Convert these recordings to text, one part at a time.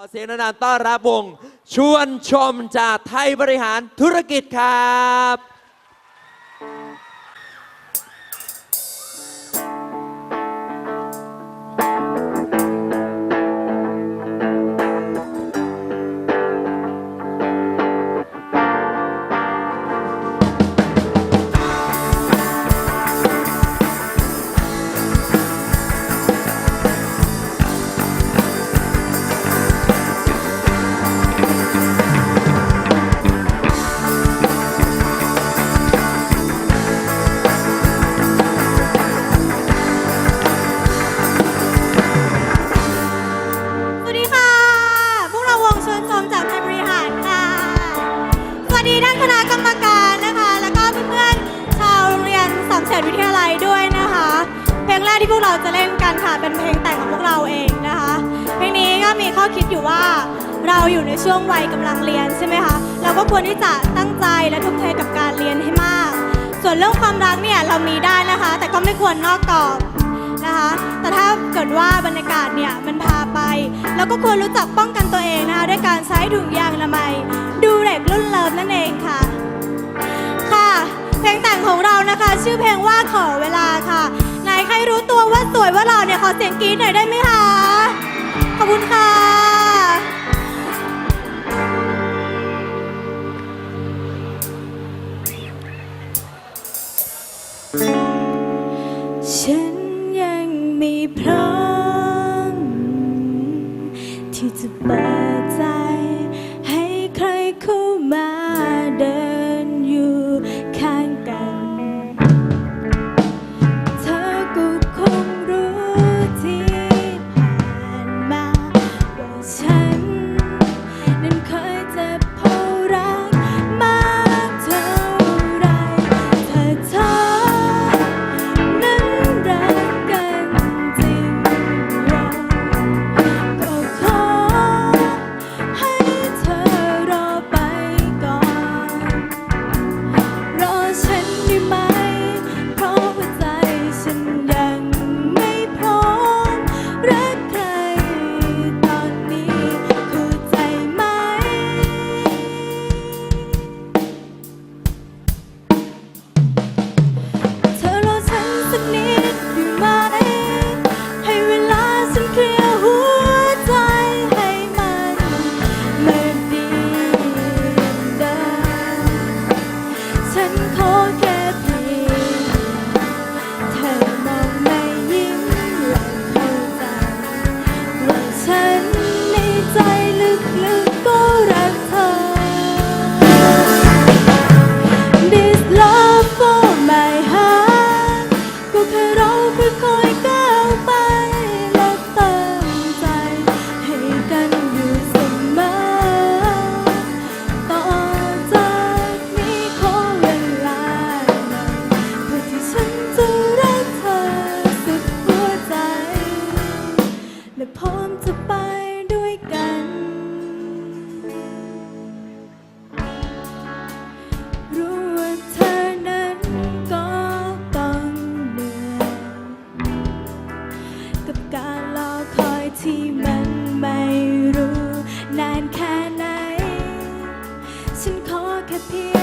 ขอเสียงนานๆต้อนรับวง ชวนชมจากไทยบริหารธุรกิจครับ งแรกที่พวกเราจะเล่นกันค่ะ เป็นเพลงแต่งของพวกเราเองนะคะ เพลงนี้ก็มีข้อคิดอยู่ว่าเราอยู่ในช่วงวัยกำลังเรียนใช่ไหมคะเราก็ควรที่จะตั้งใจและทุ่มเทกับการเรียนให้มาก ส่วนเรื่องความรักเนี่ยเรามีได้นะคะ แต่ก็ไม่ควรนอกกรอบนะคะ แต่ถ้าเกิดว่าบรรยากาศเนี่ยมันพาไปเราก็ควรรู้จักป้องกันตัวเองนะคะด้วยการใช้ถุงยางอนามัยดูเด็กรุ่นเลิฟนั่นเองค่ะค่ะ เพลงแต่งของเรานะคะ ชื่อเพลงว่าขอเวลาค่ะ ใครรู้ตัวว่าสวยว่าเราเนี่ยขอเสียงกรี๊ดหน่อยได้ไหมคะ ขอบคุณค่ะ ขอ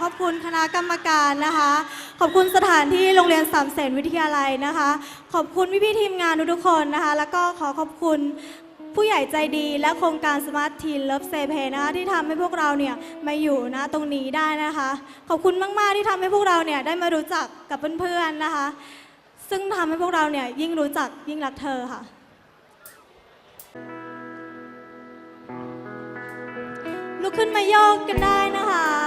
ขอบคุณคณะกรรมการนะคะ ขอบคุณสถานที่โรงเรียนสามเสนวิทยาลัยนะคะ ขอบคุณพี่พี่ทีมงานทุกๆคนนะคะ แล้วก็ขอขอบคุณผู้ใหญ่ใจดีและโครงการสมาร์ททีนเลิฟเซเพนะคะที่ทำให้พวกเราเนี่ยมาอยู่นะตรงนี้ได้นะคะ ขอบคุณมากๆที่ทำให้พวกเราเนี่ยได้มารู้จักกับเพื่อนๆนะคะ ซึ่งทำให้พวกเราเนี่ยยิ่งรู้จักยิ่งรักเธอค่ะลุกขึ้นมาโยกกันได้นะคะ